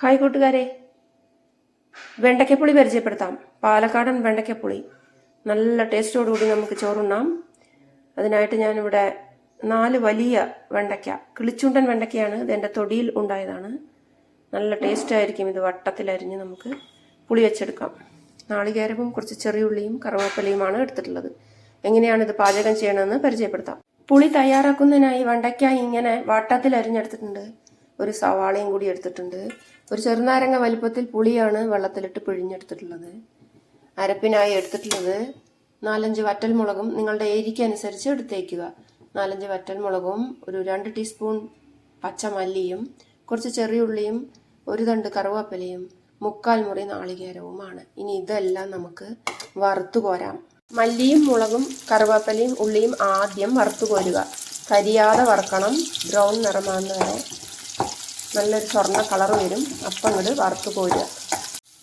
Hi കൂട്ടുകാരെ. വെണ്ടയ്ക്കപ്പുളി പരിചയപ്പെടുത്താം. പാലക്കാടൻ വെണ്ടയ്ക്കപ്പുളി. നല്ല ടേസ്റ്റോടുകൂടി നമുക്ക് ചോറുണ്ണാം. അതിനായിട്ട് ഞാനിവിടെ നാല് വലിയ വെണ്ടയ്ക്ക കിളിച്ചുണ്ടൻ വെണ്ടയ്ക്കയാണ് ഇത് എന്റെ തൊടിയിൽ ഉണ്ടായതാണ്. നല്ല ടേസ്റ്റ് ആയിരിക്കും ഇത് വട്ടത്തിലരിഞ്ഞ് നമുക്ക് പുളി വെച്ചെടുക്കാം. നാളികേരവും കുറച്ച് ചെറിയുള്ളിയും കറുവേപ്പിലയുമാണ് എടുത്തിട്ടുള്ളത്. എങ്ങനെയാണ് ഇത് പാചകം ചെയ്യണമെന്ന് പരിചയപ്പെടുത്താം. പുളി തയ്യാറാക്കുന്നതിനായി വെണ്ടയ്ക്ക ഇങ്ങനെ വട്ടത്തിൽ അരിഞ്ഞെടുത്തിട്ടുണ്ട്. ഒരു സവാളയും കൂടി എടുത്തിട്ടുണ്ട്. ഒരു ചെറുനാരങ്ങ വലിപ്പത്തിൽ പുളിയാണ് വെള്ളത്തിലിട്ട് പിഴിഞ്ഞെടുത്തിട്ടുള്ളത്. അരപ്പിനായി എടുത്തിട്ടുള്ളത് നാലഞ്ച് വറ്റൽമുളകും നിങ്ങളുടെ ഏരിക്ക് അനുസരിച്ച് എടുത്തേക്കുക. നാലഞ്ച് വറ്റൽമുളകും ഒരു രണ്ട് ടീസ്പൂൺ പച്ചമല്ലിയും കുറച്ച് ചെറിയുള്ളിയും ഒരു തണ്ട് കറുവാപ്പിലയും മുക്കാൽ മുറി നാളികേരവുമാണ്. ഇനി ഇതെല്ലാം നമുക്ക് വറുത്തു കോരാം. മല്ലിയും മുളകും കറുവാപ്പലയും ഉള്ളിയും ആദ്യം വറുത്തു കോരുക. കരിയാതെ വറക്കണം. ബ്രൗൺ നിറമാകുന്ന വരെ നല്ലൊരു സ്വർണ കളർ വരും. അപ്പം ഇങ്ങോട്ട് വറുത്ത് കോരുക.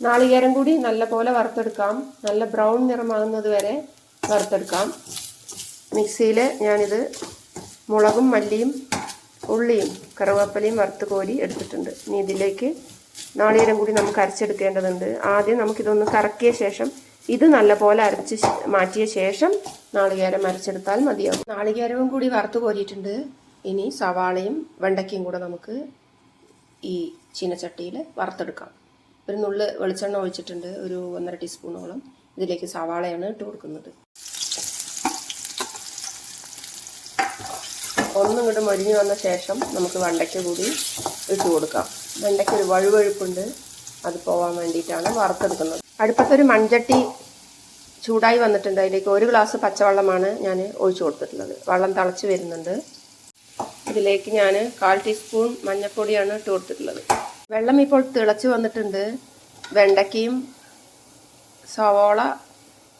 നാളികേരം കൂടി നല്ലപോലെ വറുത്തെടുക്കാം. നല്ല ബ്രൗൺ നിറമാകുന്നത് വരെ വറുത്തെടുക്കാം. മിക്സിയിൽ ഞാനിത് മുളകും മല്ലിയും ഉള്ളിയും കറുവേപ്പിലയും വറുത്ത് കോരി എടുത്തിട്ടുണ്ട്. ഇനി ഇതിലേക്ക് നാളികേരം കൂടി നമുക്ക് അരച്ചെടുക്കേണ്ടതുണ്ട്. ആദ്യം നമുക്കിതൊന്ന് കറക്കിയ ശേഷം ഇത് നല്ലപോലെ അരച്ച് മാറ്റിയ ശേഷം നാളികേരം അരച്ചെടുത്താൽ മതിയാവും. നാളികേരവും കൂടി വറുത്ത് കോരിയിട്ടുണ്ട്. ഇനി സവാളയും വെണ്ടയ്ക്കയും കൂടെ നമുക്ക് ഈ ചീനച്ചട്ടിയിൽ വറുത്തെടുക്കാം. ഒരു നുള്ള് വെളിച്ചെണ്ണ ഒഴിച്ചിട്ടുണ്ട് ഒരു ഒന്നര ടീസ്പൂണോളം. ഇതിലേക്ക് സവാളയാണ് ഇട്ട് കൊടുക്കുന്നത്. ഒന്നും ഇങ്ങോട്ട് മൊരിഞ്ഞു വന്ന ശേഷം നമുക്ക് വെണ്ടയ്ക്ക കൂടി ഇട്ട് കൊടുക്കാം. വെണ്ടയ്ക്ക് ഒരു വഴുവഴുപ്പുണ്ട്. അത് പോവാൻ വേണ്ടിയിട്ടാണ് വറുത്തെടുക്കുന്നത്. അടുപ്പത്തൊരു മൺചട്ടി ചൂടായി വന്നിട്ടുണ്ട്. അതിലേക്ക് ഒരു ഗ്ലാസ് പച്ചവെള്ളമാണ് ഞാൻ ഒഴിച്ചു കൊടുത്തിട്ടുള്ളത്. വെള്ളം തിളച്ച് വരുന്നുണ്ട്. ഇതിലേക്ക് ഞാൻ കാൽ ടീസ്പൂൺ മഞ്ഞൾപ്പൊടിയാണ് ഇട്ട് കൊടുത്തിട്ടുള്ളത്. വെള്ളം ഇപ്പോൾ തിളച്ച് വന്നിട്ടുണ്ട്. വെണ്ടയ്ക്കയും സവാള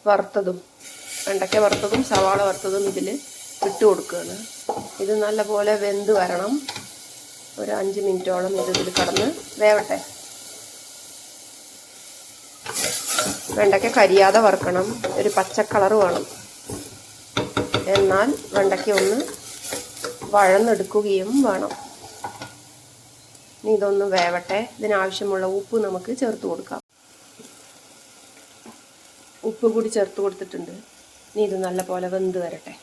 വറുത്തതും വെണ്ടയ്ക്ക വറുത്തതും സവാള വറുത്തതും ഇതിൽ ഇട്ട് കൊടുക്കുകയാണ്. ഇത് നല്ലപോലെ വെന്ത് വരണം. ഒരു അഞ്ച് മിനിറ്റോളം ഇത് ഇതിൽ കടന്ന് വേവട്ടെ. വെണ്ടയ്ക്ക കരിയാതെ വറുക്കണം. ഒരു പച്ച കളർ വേണം. എന്നാൽ വെണ്ടയ്ക്ക ഒന്ന് വഴന്നെടുക്കുകയും വേണം. ഇനി ഇതൊന്ന് വേവട്ടെ. ഇതിനാവശ്യമുള്ള ഉപ്പ് നമുക്ക് ചേർത്ത് കൊടുക്കാം. ഉപ്പ് കൂടി ചേർത്ത് കൊടുത്തിട്ടുണ്ട്. ഇനി ഇത് നല്ലപോലെ വെന്ത് വരട്ടെ.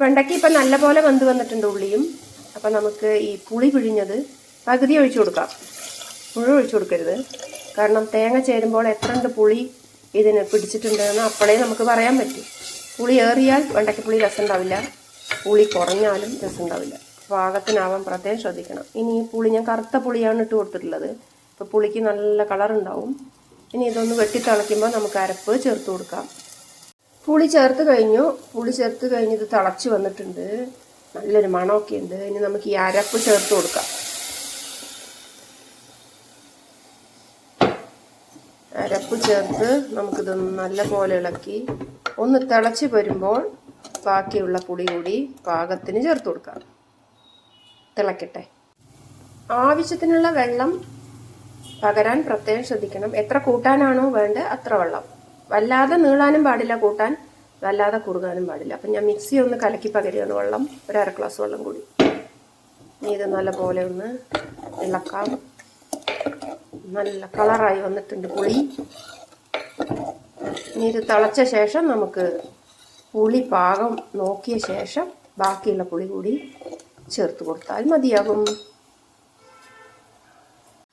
വെണ്ടയ്ക്ക് ഇപ്പം നല്ലപോലെ വെന്ത് വന്നിട്ടുണ്ട് ഉള്ളിയും. അപ്പം നമുക്ക് ഈ പുളി പിഴിഞ്ഞത് പകുതി ഒഴിച്ചു കൊടുക്കാം. മുഴുവൻ ഒഴിച്ചു കൊടുക്കരുത്. കാരണം തേങ്ങ ചേരുമ്പോൾ എത്രണ്ട് പുളി ഇതിന് പിടിച്ചിട്ടുണ്ടെന്ന് അപ്പോഴേ നമുക്ക് പറയാൻ പറ്റും. പുളി ഏറിയാൽ വെണ്ടയ്ക്ക് പുളി രസം ഉണ്ടാവില്ല. പുളി കുറഞ്ഞാലും രസമുണ്ടാവില്ല. പാകത്തിനാവാൻ പ്രത്യേകം ശ്രദ്ധിക്കണം. ഇനി ഈ പുളി ഞാൻ കറുത്ത പുളിയാണ് ഇട്ട് കൊടുത്തിട്ടുള്ളത്. അപ്പോൾ പുളിക്ക് നല്ല കളറുണ്ടാവും ഇനി ഇതൊന്ന് വെട്ടി തിളയ്ക്കുമ്പോൾ നമുക്ക് അരപ്പ് ചേർത്ത് കൊടുക്കാം. പുളി ചേർത്ത് കഴിഞ്ഞു. പുളി ചേർത്ത് കഴിഞ്ഞ് ഇത് തിളച്ച് വന്നിട്ടുണ്ട്. നല്ലൊരു മണമൊക്കെ ഉണ്ട്. ഇനി നമുക്ക് ഈ അരപ്പ് ചേർത്ത് കൊടുക്കാം. അരപ്പ് ചേർത്ത് നമുക്കിത് നല്ലപോലെ ഇളക്കി. ഒന്ന് തിളച്ച് വരുമ്പോൾ ബാക്കിയുള്ള പുളി കൂടി പാകത്തിന് ചേർത്ത് കൊടുക്കാം. തിളക്കട്ടെ. ആവശ്യത്തിനുള്ള വെള്ളം പകരാൻ പ്രത്യേകം ശ്രദ്ധിക്കണം. എത്ര കൂട്ടാനാണോ വേണ്ടത് അത്ര വെള്ളം. വല്ലാതെ നീളാനും പാടില്ല കൂട്ടാൻ വല്ലാതെ കുറുകാനും പാടില്ല. അപ്പം ഞാൻ മിക്സി ഒന്ന് കലക്കി പകരുകയാണ് വെള്ളം. ഒരു അര ഗ്ലാസ് വെള്ളം കൂടി. ഇനി ഇത് നല്ലപോലെ ഒന്ന് ഇളക്കാം. നല്ല കളറായി വന്നിട്ടുണ്ട് പുളി. ഇനി ഇത് തിളച്ച ശേഷം നമുക്ക് പുളി പാകം നോക്കിയ ശേഷം ബാക്കിയുള്ള പുളി കൂടി ചേർത്ത് കൊടുത്താൽ മതിയാകും.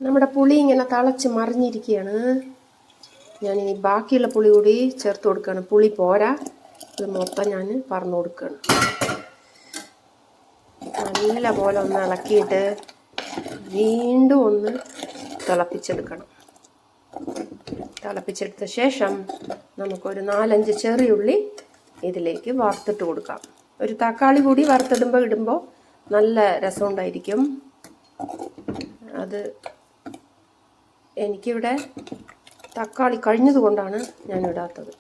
നമ്മുടെ പുളി ഇങ്ങനെ തളച്ച് മറിഞ്ഞിരിക്കുകയാണ്. ഞാൻ ഞാനിനി ബാക്കിയുള്ള പുളി കൂടി ചേർത്ത് കൊടുക്കുകയാണ്. പുളി പോരാ. ഇത് മൊത്തം ഞാൻ പറഞ്ഞു കൊടുക്കുകയാണ്. നല്ല പോലെ ഒന്ന് ഇളക്കിയിട്ട് വീണ്ടും ഒന്ന് തിളപ്പിച്ചെടുക്കണം. തിളപ്പിച്ചെടുത്ത ശേഷം നമുക്കൊരു നാലഞ്ച് ചെറിയുള്ളി ഇതിലേക്ക് വറുത്തിട്ട് കൊടുക്കാം. ഒരു തക്കാളി കൂടി വറുത്തിടുമ്പോൾ ഇടുമ്പോൾ നല്ല രസമുണ്ടായിരിക്കും. അത് എനിക്കിവിടെ തക്കാളി കഴിഞ്ഞത് കൊണ്ടാണ് ഞാൻ ഇടാത്തത്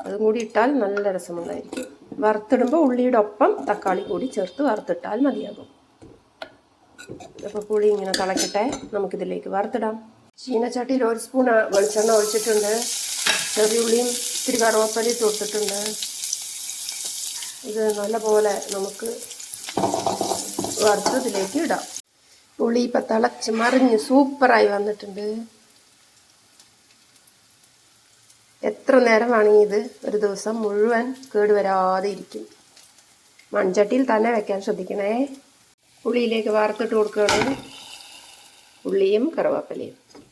അതും കൂടി ഇട്ടാൽ നല്ല രസമുണ്ടായിരിക്കും. വറുത്തിടുമ്പോൾ ഉള്ളിയുടെ ഒപ്പം തക്കാളി കൂടി ചേർത്ത് വറുത്തിട്ടാൽ മതിയാകും. അപ്പോൾ പുളി ഇങ്ങനെ തിളക്കട്ടെ. നമുക്കിതിലേക്ക് വറുത്തിടാം. ചീനച്ചട്ടിയിൽ ഒരു സ്പൂൺ വെളിച്ചെണ്ണ ഒഴിച്ചിട്ടുണ്ട്. ചെറിയ ഉള്ളിയും ഇത്തിരി കറുവപ്പലി തൊട്ടിട്ടുണ്ട് ഇത് നല്ലപോലെ നമുക്ക് വറുത്തതിലേക്ക് ഇടാം. പുളി ഇപ്പം തിളച്ച് മറിഞ്ഞ് സൂപ്പറായി വന്നിട്ടുണ്ട്. എത്ര നേരം വേണമെങ്കിൽ ഇത് ഒരു ദിവസം മുഴുവൻ കേടുവരാതെ ഇരിക്കും. മൺചട്ടിയിൽ തന്നെ വെക്കാൻ ശ്രദ്ധിക്കണേ. പുളിയിലേക്ക് വാർത്തിട്ട് കൊടുക്കുകയാണ്. ഉള്ളിയും കറുവാപ്പലയും.